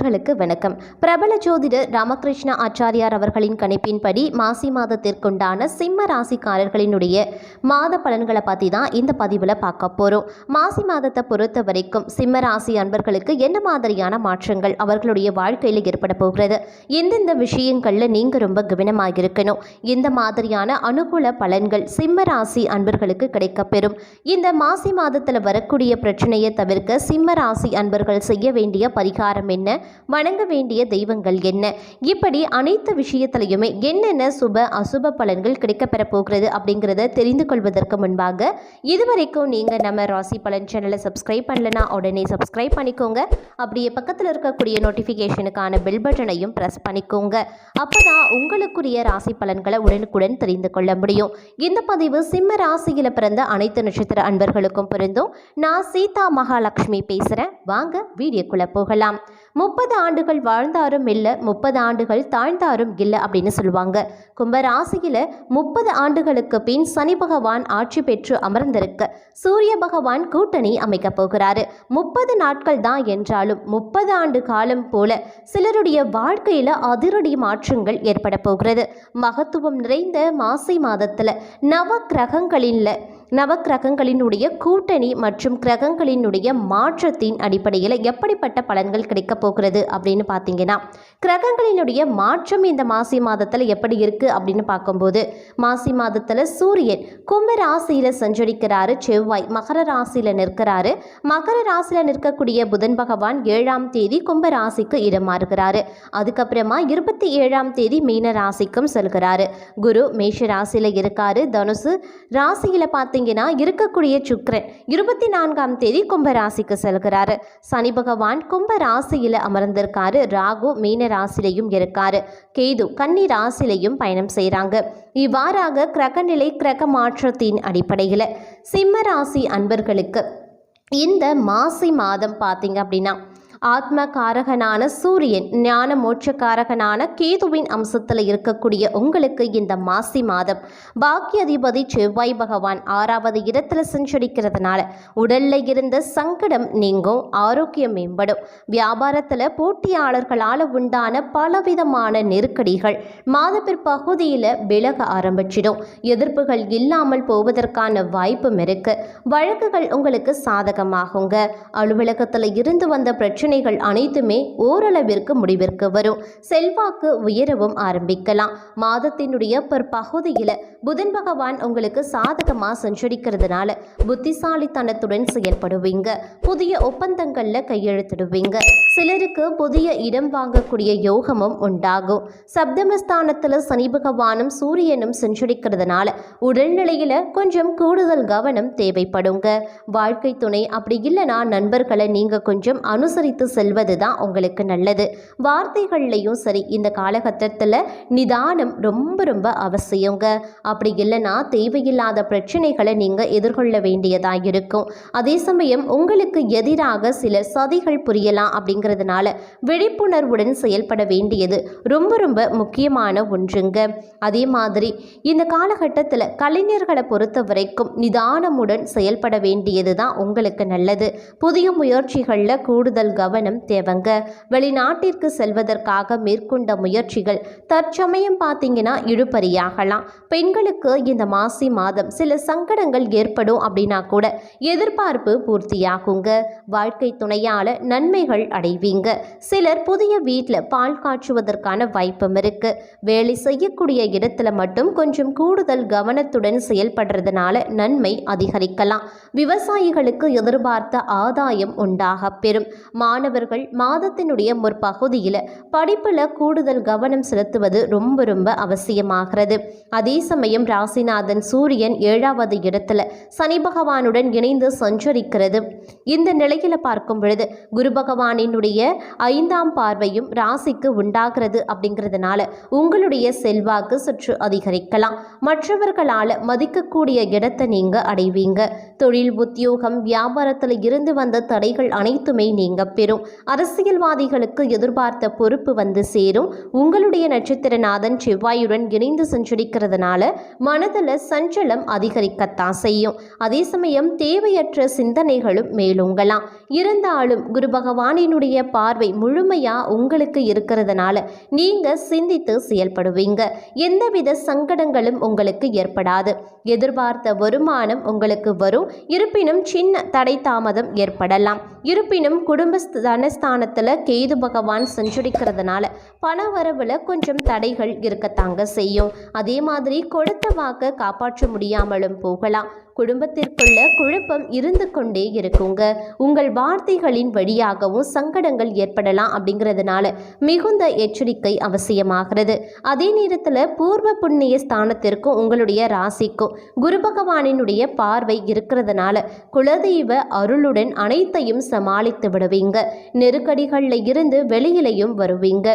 நேயர்களுக்கு வணக்கம். பிரபல ஜோதிடர் ராமகிருஷ்ண ஆச்சாரியார் அவர்களின் கணிப்பின்படி மாசி மாதத்திற்குண்டான சிம்ம ராசிக்காரர்களினுடைய மாத பலன்களை பற்றி தான் இந்த பதிவில் பார்க்க போகிறோம் மாசி மாதத்தை பொறுத்த வரைக்கும் சிம்ம ராசி அன்பர்களுக்கு என்ன மாதிரியான மாற்றங்கள் அவர்களுடைய வாழ்க்கையில் ஏற்பட போகிறது? எந்தெந்த விஷயங்களில் நீங்கள் ரொம்ப கவனமாக இருக்கணும்? இந்த மாதிரியான அனுகூல பலன்கள் சிம்ம ராசி அன்பர்களுக்கு கிடைக்கப்பெறும். இந்த மாசி மாதத்தில் வரக்கூடிய பிரச்சனையை தவிர்க்க சிம்ம ராசி அன்பர்கள் செய்ய வேண்டிய பரிகாரம் என்ன? வணங்க வேண்டிய தெய்வங்கள் என்ன? இப்படி அனைத்து விஷயத்திலையுமே என்னென்ன சுப அசுப பலன்கள் கிடைக்கப்பெற போகிறது அப்படிங்கிறத தெரிந்து கொள்வதற்கு முன்பாக இதுவரைக்கும் நீங்கள் நம்ம ராசி பலன் சேனலை சப்ஸ்கிரைப் பண்ணலனா உடனே சப்ஸ்கிரைப் பண்ணிக்கோங்க. அப்படியே பக்கத்தில் இருக்கக்கூடிய நோட்டிஃபிகேஷனுக்கான பெல் பட்டனையும் ப்ரெஸ் பண்ணிக்கோங்க. அப்பதான் உங்களுக்குரிய ராசி பலன்களை உடனுக்குடன் தெரிந்து கொள்ள முடியும். இந்த பதிவு சிம்ம ராசியில் பிறந்த அனைத்து நட்சத்திர அன்பர்களுக்கும் பொருந்தும். நான் சீதா மகாலட்சுமி பேசுகிறேன் வாங்க வீடியோக்குள்ளே போகலாம். முப்பது முப்பது ஆண்டுகள் வாழ்ந்தாரும் இல்லை முப்பது ஆண்டுகள் தாழ்ந்தாரும் இல்லை அப்படின்னு சொல்லுவாங்க. கும்பராசியில் முப்பது ஆண்டுகளுக்கு பின் சனி பகவான் ஆட்சி பெற்று அமர்ந்திருக்க சூரிய பகவான் கூட்டணி அமைக்கப் போகிறாரு. முப்பது நாட்கள் தான் என்றாலும் முப்பது ஆண்டு காலம் போல சிலருடைய வாழ்க்கையில் அதிரடி மாற்றங்கள் ஏற்பட போகிறது. மகத்துவம் நிறைந்த மாசி மாதத்தில் நவ கிரகங்களில் நவக்கிரகங்களினுடைய கூட்டணி மற்றும் கிரகங்களினுடைய மாற்றத்தின் அடிப்படையில் எப்படிப்பட்ட பலன்கள் கிடைக்கப் போகிறது அப்படின்னு பார்த்தீங்கன்னா கிரகங்களினுடைய மாற்றம் இந்த மாசி மாதத்தில் எப்படி இருக்குது அப்படின்னு பார்க்கும்போது மாசி மாதத்தில் சூரியன் கும்ப ராசியில் சஞ்சரிக்கிறாரு செவ்வாய் மகர ராசியில் நிற்கிறாரு. மகர ராசியில் நிற்கக்கூடிய புதன் பகவான் ஏழாம் தேதி கும்ப ராசிக்கு இடமாறுகிறாரு. அதுக்கப்புறமா இருபத்தி ஏழாம் தேதி மீன ராசிக்கும் செல்கிறாரு. குரு மேஷ ராசியில் இருக்காரு. தனுசு ராசியில் பார்த்து பார்த்தீங்கன்னா இருக்கக்கூடிய சுக்கிரன் இருபத்தி நான்காம் தேதி கும்பராசிக்கு செல்கிறாரு. சனி பகவான் கும்ப ராசியில் அமர்ந்திருக்காரு. ராகு மீன ராசிலையும் இருக்காரு. கேது கன்னி ராசிலையும் பயணம் செய்கிறாங்க இவ்வாறாக கிரகநிலை கிரக மாற்றத்தின் அடிப்படையில் சிம்ம ராசி அன்பர்களுக்கு இந்த மாசி மாதம் பார்த்தீங்க அப்படின்னா ஆத்ம காரகனான சூரியன் ஞான மோட்சக்காரகனான கேதுவின் அம்சத்தில் இருக்கக்கூடிய உங்களுக்கு இந்த மாசி மாதம். பாக்கிய அதிபதி செவ்வாய் பகவான் ஆறாவது இடத்துல சஞ்சரிக்கிறதுனால உடல்ல இருந்த சங்கடம் நீங்கும் ஆரோக்கியம் மேம்படும். வியாபாரத்தில் போட்டியாளர்களால் உண்டான பலவிதமான நெருக்கடிகள் மாத பிற்பகுதியில் விலக ஆரம்பிச்சிடும். எதிர்ப்புகள் இல்லாமல் போவதற்கான வாய்ப்பும் இருக்கு. வழக்குகள் உங்களுக்கு சாதகமாகுங்க. அலுவலகத்தில் இருந்து வந்த பிரச்சனை பிரச்சனைகள் அனைத்துமே ஓரளவிற்கு முடிவிற்கு வரும். செல்வாக்கு உயரவும் ஆரம்பிக்கலாம். மாதத்தினுடைய பிற்பகுதியில் புதன் பகவான் உங்களுக்கு சாதகமாக சஞ்சரிக்கிறதுனால புத்திசாலித்தனத்துடன் செயல்படுவீங்க. புதிய ஒப்பந்தங்களில் கையெழுத்திடுவீங்க. சிலருக்கு புதிய இடம் வாங்கக்கூடிய யோகமும் உண்டாகும். சப்தமஸ்தானத்தில் சனி பகவானும் சூரியனும் சஞ்சரிக்கிறதுனால உடல்நிலையில் கொஞ்சம் கூடுதல் கவனம் தேவைப்படுங்க. வாழ்க்கை துணை அப்படி இல்லைனா நண்பர்களை நீங்கள் கொஞ்சம் அனுசரித்து அனுசரித்து செல்வது தான் உங்களுக்கு நல்லது. வார்த்தைகள்லையும் சரி இந்த காலகட்டத்தில் நிதானம் ரொம்ப ரொம்ப அவசியங்க. அப்படி இல்லைன்னா தேவையில்லாத பிரச்சனைகளை நீங்கள் எதிர்கொள்ள வேண்டியதாக இருக்கும். அதே சமயம் உங்களுக்கு எதிராக சில சதிகள் புரியலாம் அப்படிங்கிறதுனால விழிப்புணர்வுடன் செயல்பட வேண்டியது ரொம்ப ரொம்ப முக்கியமான ஒன்றுங்க. அதே மாதிரி இந்த காலகட்டத்தில் கலைஞர்களை பொறுத்த வரைக்கும் நிதானமுடன் செயல்பட வேண்டியது தான் உங்களுக்கு நல்லது. புதிய முயற்சிகளில் கூடுதல் கவனம் தேவைங்க. வெளிநாட்டிற்கு செல்வதற்காக மேற்கொண்ட முயற்சிகள் தற்சமயம் பார்த்தீங்கன்னா இழுபறியாகலாம். பெண்களுக்கு இந்த மாசி மாதம் சில சங்கடங்கள் ஏற்படும் அப்படின்னா கூட எதிர்பார்ப்பு பூர்த்தியாகுங்க. வாழ்க்கை துணையால நன்மைகள் அடைவீங்க. சிலர் புதிய வீட்டில் பால் காய்ச்சுவதற்கான வாய்ப்பும் இருக்கு. வேலை செய்யக்கூடிய இடத்துல மட்டும் கொஞ்சம் கூடுதல் கவனத்துடன் செயல்படுறதுனால நன்மை அதிகரிக்கலாம். விவசாயிகளுக்கு எதிர்பார்த்த ஆதாயம் உண்டாக பெறும். மாணவர்கள் மாதத்தினுடைய முற்பகுதியில் படிப்பில் கூடுதல் கவனம் செலுத்துவது ரொம்ப ரொம்ப அவசியமாகிறது. அதே சமயம் ராசிநாதன் சூரியன் ஏழாவது இடத்துல சனி பகவானுடன் இணைந்து சஞ்சரிக்கிறது. இந்த நிலையில் பார்க்கும் பொழுது குரு பகவானினுடைய ஐந்தாம் பார்வையும் ராசிக்கு உண்டாகிறது அப்படிங்கிறதுனால உங்களுடைய செல்வாக்கு சற்று அதிகரிக்கலாம். மற்றவர்களால் மதிக்கக்கூடிய இடத்தை நீங்கள் அடைவீங்க. தொழில் உத்தியோகம் வியாபாரத்தில் இருந்து வந்த தடைகள் அனைத்துமே நீங்கள் பெறும் சேரும். அரசியல்வாதிகளுக்கு எதிர்பார்த்த பொறுப்பு வந்து சேரும். உங்களுடைய நட்சத்திரநாதன் செவ்வாயுடன் இணைந்து சஞ்சரிக்கிறதுனால மனதில் சஞ்சலம் அதிகரிக்கத்தான் செய்யும். அதே சமயம் தேவையற்ற சிந்தனைகளும் மேலோங்கலாம். இருந்தாலும் குரு பகவானினுடைய பார்வை முழுமையாக உங்களுக்கு இருக்கிறதுனால நீங்கள் சிந்தித்து செயல்படுவீங்க. எந்தவித சங்கடங்களும் உங்களுக்கு ஏற்படாது. எதிர்பார்த்த வருமானம் உங்களுக்கு வரும். இருப்பினும் சின்ன தடை தாமதம் ஏற்படலாம். இருப்பினும் குடும்ப தனஸ்தானத்தில் கேது பகவான் சஞ்சரிக்கிறதுனால பண வரவில் கொஞ்சம் தடைகள் இருக்கத்தாங்க செய்யும். அதே மாதிரி கொடுத்த வாக்க காப்பாற்ற முடியாமலும் போகலாம். குடும்பத்திற்குள்ள குழப்பம் இருந்து கொண்டே இருக்குங்க. உங்கள் வார்த்தைகளின் வழியாகவும் சங்கடங்கள் ஏற்படலாம் அப்படிங்கிறதுனால மிகுந்த எச்சரிக்கை அவசியமாகிறது. அதே நேரத்தில் பூர்வ புண்ணிய ஸ்தானத்திற்கும் உங்களுடைய ராசிக்கும் குரு பகவானினுடைய பார்வை இருக்கிறதுனால குலதெய்வ அருளுடன் அனைத்தையும் சமாளித்து விடுவீங்க. நெருக்கடிகளில் இருந்து வெளியிலையும் வருவீங்க.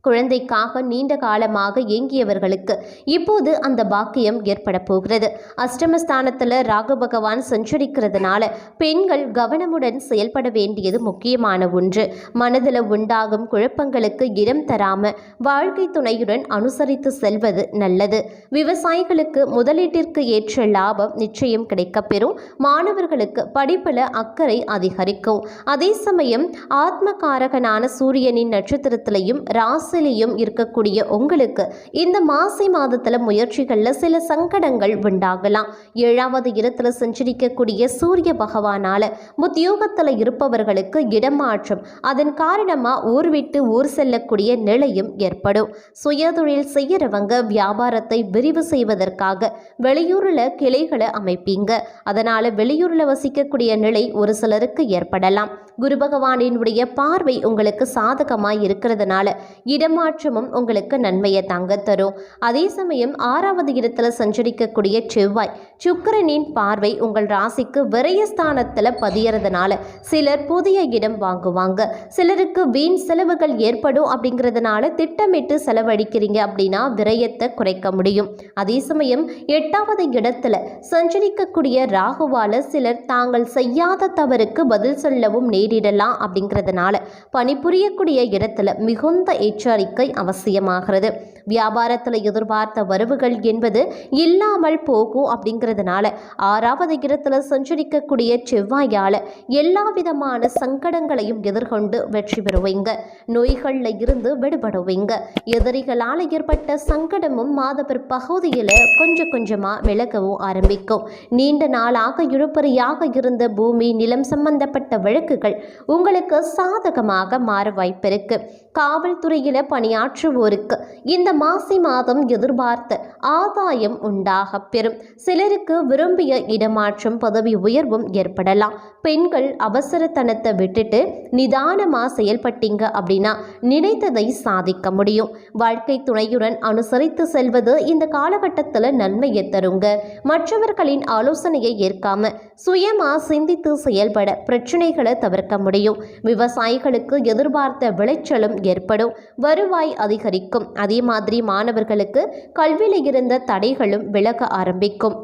குழந்தைக்காக நீண்ட காலமாக ஏங்கியவர்களுக்கு இப்போது அந்த பாக்கியம் ஏற்பட போகிறது. அஷ்டமஸ்தானத்தில் ராகு பகவான் சஞ்சரிக்கிறதுனால பெண்கள் கவனமுடன் செயல்பட வேண்டியது முக்கியமான ஒன்று. மனதில் உண்டாகும் குழப்பங்களுக்கு இடம் தராம வாழ்க்கை துணையுடன் அனுசரித்து செல்வது நல்லது. விவசாயிகளுக்கு முதலீட்டிற்கு ஏற்ற லாபம் நிச்சயம் கிடைக்கப்பெறும் மாணவர்களுக்கு படிப்பில் அக்கறை அதிகரிக்கும். அதே சமயம் ஆத்மகாரகனான சூரியனின் நட்சத்திரத்திலையும் ராசிலையும் இருக்கக்கூடிய உங்களுக்கு இந்த மாசி மாதத்தில் முயற்சிகளில் சில சங்கடங்கள் உண்டாகலாம். ஏழாவது இடத்துல சஞ்சரிக்கக்கூடிய சூரிய பகவானால உத்தியோகத்தில் இருப்பவர்களுக்கு இடமாற்றம் அதன் காரணமாக ஊர் விட்டு ஊர் செல்லக்கூடிய நிலையும் ஏற்படும். சுயதொழில் செய்யறவங்க வியாபாரத்தை விரிவு செய்வதற்காக வெளியூரில் கிளைகளை அமைப்பீங்க. அதனால் வெளியூரில் வசிக்கக்கூடிய நிலை ஒரு சிலருக்கு ஏற்படலாம். குரு பகவானினுடைய பார்வை உங்களுக்கு சாதகமாக இருக்கிறதுனால இடமாற்றமும் உங்களுக்கு நன்மையை தாங்க தரும். அதே சமயம் ஆறாவது இடத்துல சஞ்சரிக்கக்கூடிய செவ்வாய் சுக்கரனின் பார்வை உங்கள் ராசிக்கு விரயஸ்தானத்தில் பதியறதுனால சிலர் புதிய இடம் வாங்குவாங்க. சிலருக்கு வீண் செலவுகள் ஏற்படும் அப்படிங்கிறதுனால திட்டமிட்டு செலவழிக்கிறீங்க அப்படின்னா விரயத்தை குறைக்க முடியும். அதே சமயம் எட்டாவது இடத்துல சஞ்சரிக்கக்கூடிய ராகுவால சிலர் தாங்கள் செய்யாத தவறுக்கு பதில் சொல்லவும் நேரிடலாம் அப்படிங்கிறதுனால பணிபுரியக்கூடிய இடத்துல மிகுந்த எச்சரிக்கை அவசியமாகிறது. வியாபாரத்தில் எதிர்பார்த்த வரவுகள் என்பது இல்லாமல் போகும் அப்படிங்கிறதுனால ஆறாவது இடத்துல சஞ்சரிக்கக்கூடிய செவ்வாயால் எல்லா விதமான சங்கடங்களையும் எதிர்கொண்டு வெற்றி பெறுவீங்க. நோய்களில் இருந்து விடுபடுவீங்க. எதிரிகளால் ஏற்பட்ட சங்கடமும் மாத பிற்பகுதியில் கொஞ்சம் கொஞ்சமாக விலகவும் ஆரம்பிக்கும். நீண்ட நாளாக இழுப்பறியாக இருந்த பூமி நிலம் சம்பந்தப்பட்ட வழக்குகள் உங்களுக்கு சாதகமாக மாற வாய்ப்பிருக்கு. காவல்துறையில் பணியாற்றுவோருக்கு இந்த மாசி மாதம் எதிர்பார்த்த ஆதாயம் உண்டாக பெறும். சிலருக்கு விரும்பிய இடமாற்றம் பதவி உயர்வும் ஏற்படலாம். பெண்கள் அவசரத்தனத்தை விட்டுட்டு நிதானமா செயல்பட்டீங்க அப்படின்னா நினைத்ததை சாதிக்க முடியும். வாழ்க்கை துணையுடன் அனுசரித்து செல்வது இந்த காலகட்டத்தில் நன்மையை தருங்க. மற்றவர்களின் ஆலோசனையை ஏற்காம சுயமா சிந்தித்து செயல்பட பிரச்சனைகளை தவிர்க்க முடியும். விவசாயிகளுக்கு எதிர்பார்த்த விளைச்சலும் ஏற்படும். வருவாய் அதிகரிக்கும். அதே மாதிரி மாதிரி மாணவர்களுக்கு கல்வியில் இருந்த தடைகளும் விலக ஆரம்பிக்கும்.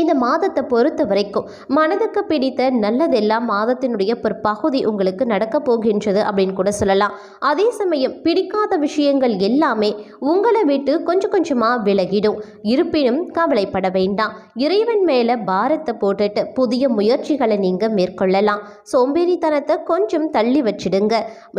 இந்த மாதத்தை பொறுத்த வரைக்கும் மனதுக்கு பிடித்த நல்லதெல்லாம் மாதத்தினுடைய பிற்பகுதி உங்களுக்கு நடக்க போகின்றது அப்படின்னு கூட சொல்லலாம். அதே சமயம் பிடிக்காத விஷயங்கள் எல்லாமே உங்களை விட்டு கொஞ்சம் கொஞ்சமாக விலகிடும். இருப்பினும் கவலைப்பட வேண்டாம். இறைவன் மேலே பாரத்தை போட்டுட்டு புதிய முயற்சிகளை நீங்கள் மேற்கொள்ளலாம். சோம்பேறித்தனத்தை கொஞ்சம் தள்ளி வச்சிடுங்க.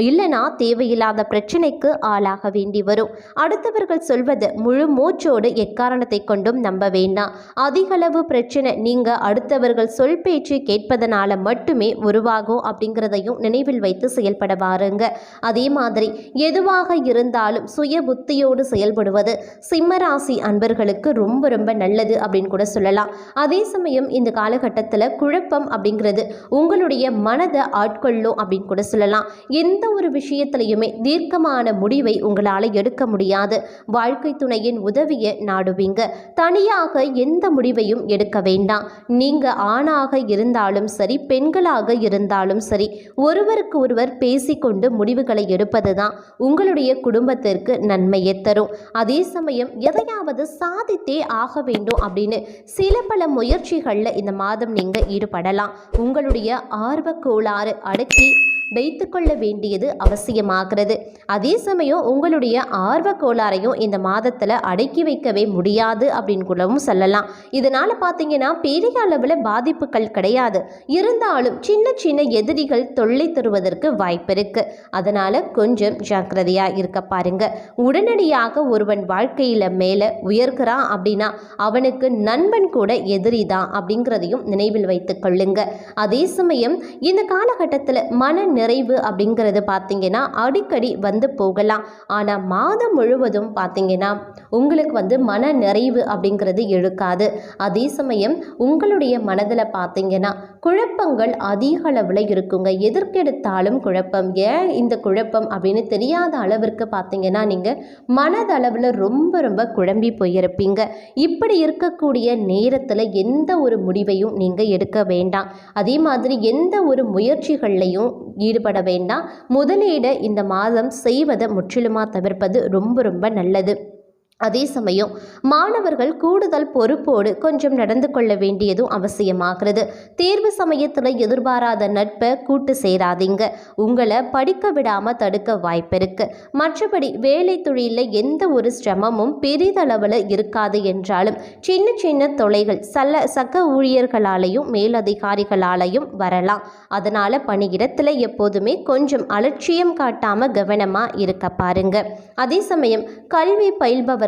இல்லைனா தேவையில்லாத பிரச்சனைக்கு ஆளாக வேண்டி வரும். அடுத்தவர்கள் சொல்வது முழு மூச்சோடு எக்காரணத்தை கொண்டும் நம்ப வேண்டாம். அதிகளவு பிரச்சனை. நீங்கள் அடுத்தவர்கள் சொல் பேச்சு கேட்பதனால மட்டுமே உருவாகும் அப்படிங்கிறதையும் நினைவில் வைத்து செயல்பட வாருங்க. அதே மாதிரி எதுவாக இருந்தாலும் சுய புத்தியோடு செயல்படுவது சிம்மராசி அன்பர்களுக்கு ரொம்ப ரொம்ப நல்லது அப்படின்னு கூட சொல்லலாம். அதே சமயம் இந்த காலகட்டத்தில் குழப்பம் அப்படிங்கிறது உங்களுடைய மனதை ஆட்கொள்ளும் அப்படின்னு கூட சொல்லலாம். எந்த ஒரு விஷயத்திலையுமே தீர்க்கமான முடிவை உங்களால் எடுக்க முடியாது. வாழ்க்கை துணையின் உதவியை நாடுவீங்க. தனியாக எந்த முடிவையும் எடுக்க வேண்டாம். நீங்கள் ஆணாக இருந்தாலும் சரி பெண்களாக இருந்தாலும் சரி ஒருவருக்கு ஒருவர் பேசிக்கொண்டு முடிவுகளை எடுப்பது தான் உங்களுடைய குடும்பத்திற்கு நன்மையை தரும். அதே சமயம் எதையாவது சாதித்தே ஆக வேண்டும் அப்படின்னு சில பல முயற்சிகளில் இந்த மாதம் நீங்கள் ஈடுபடலாம். உங்களுடைய ஆர்வ கோளாறு அடக்கி வைத்துக்கொள்ள வேண்டியது அவசியமாகிறது. அதே சமயம் உங்களுடைய ஆர்வ கோளாறையும் இந்த மாதத்தில் அடக்கி வைக்கவே முடியாது அப்படின்னு கூடவும் சொல்லலாம். இதனால் பார்த்தீங்கன்னா பெரிய அளவில் பாதிப்புகள் கிடையாது. இருந்தாலும் சின்ன சின்ன எதிரிகள் தொல்லை தருவதற்கு வாய்ப்பு இருக்கு. அதனால் கொஞ்சம் ஜாக்கிரதையாக இருக்க பாருங்க. உடனடியாக ஒருவன் வாழ்க்கையில் மேலே உயர்கிறான் அப்படின்னா அவனுக்கு நண்பன் கூட எதிரி தான் அப்படிங்கிறதையும் நினைவில் வைத்துக் கொள்ளுங்க. அதே சமயம் இந்த காலகட்டத்தில் மன நிறைவு அப்படிங்கிறது பார்த்தீங்கன்னா அடிக்கடி வந்து போகலாம். ஆனால் மாதம் முழுவதும் பார்த்தீங்கன்னா உங்களுக்கு வந்து மன நிறைவு அப்படிங்கிறது எழுக்காது அதே சமயம் உங்களுடைய மனதில் பார்த்தீங்கன்னா குழப்பங்கள் அதிக அளவில் இருக்குங்க. எதற்கெடுத்தாலும் குழப்பம். ஏன் இந்த குழப்பம் அப்படின்னு தெரியாத அளவிற்கு பார்த்தீங்கன்னா நீங்கள் மனதளவில் ரொம்ப ரொம்ப குழம்பி போயிருப்பீங்க. இப்படி இருக்கக்கூடிய நேரத்தில் எந்த ஒரு முடிவையும் நீங்கள் எடுக்க வேண்டாம். அதே மாதிரி எந்த ஒரு முயற்சிகள்லையும் ஈடுபட வேண்டாம். முதலீடு இந்த மாதம் செய்வதை முற்றிலுமாக தவிர்ப்பது ரொம்ப ரொம்ப நல்லது. அதே சமயம் மாணவர்கள் கூடுதல் பொறுப்போடு கொஞ்சம் நடந்து கொள்ள வேண்டியதும் அவசியமாகிறது. தேர்வு சமயத்தில் எதிர்பாராத நட்பை கூட்டு சேராதீங்க. உங்களை படிக்க விடாமல் தடுக்க வாய்ப்பு இருக்கு மற்றபடி வேலை தொழிலில் எந்த ஒரு சிரமமும் பெரிதளவில் இருக்காது என்றாலும் சின்ன சின்ன தொலைகள் சல சக ஊழியர்களாலையும் மேலதிகாரிகளாலையும் வரலாம். அதனால் பணியிடத்தில் எப்போதுமே கொஞ்சம் அலட்சியம் காட்டாமல் கவனமாக இருக்க பாருங்க. அதே சமயம் கல்வி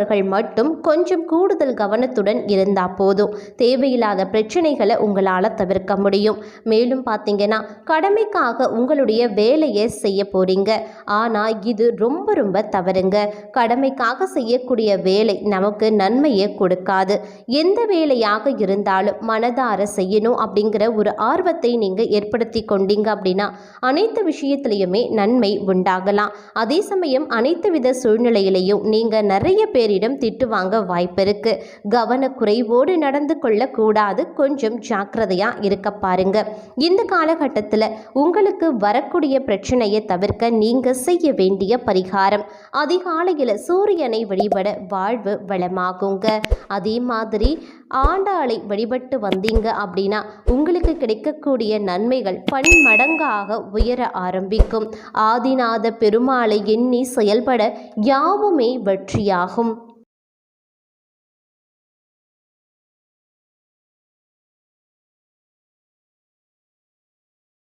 பயில்பவர்கள் மட்டும் கொஞ்சம் கூடுதல் கவனத்துடன் இருந்தால் போதும். தேவையில்லாத பிரச்சனைகளை உங்களால் தவிர்க்க முடியும். மேலும் பார்த்தீங்கன்னா கடமைக்காக உங்களுடைய வேலையை செய்ய போறீங்க. ஆனால் இது ரொம்ப ரொம்ப தவறுங்க. கடமைக்காக செய்யக்கூடிய வேலை நமக்கு நன்மையை கொடுக்காது. எந்த வேலையாக இருந்தாலும் மனதார செய்யணும் அப்படிங்கிற ஒரு ஆர்வத்தை நீங்கள் ஏற்படுத்தி கொண்டீங்க அப்படின்னா அனைத்து விஷயத்திலையுமே நன்மை உண்டாகலாம். அதே சமயம் அனைத்து வித சூழ்நிலையிலையும் நீங்கள் நிறைய பேர் பேரிடம் திட்டு வாங்க வாய்ப்பிருக்கு. கவனக்குறைவோடு நடந்து கொள்ளக்கூடாது. கொஞ்சம் ஜாக்கிரதையாக இருக்க பாருங்க. இந்த காலகட்டத்தில் உங்களுக்கு வரக்கூடிய பிரச்சனையை தவிர்க்க நீங்கள் செய்ய வேண்டிய பரிகாரம். அதிகாலையில் சூரியனை வழிபட வாழ்வு வளமாகுங்க. அதே மாதிரி ஆண்டாளை வழிபட்டு வந்தீங்க அப்படின்னா உங்களுக்கு கிடைக்கக்கூடிய நன்மைகள் பன்மடங்காக உயர ஆரம்பிக்கும். ஆதிநாத பெருமாளை எண்ணி செயல்பட யாவுமே வெற்றியாகும்.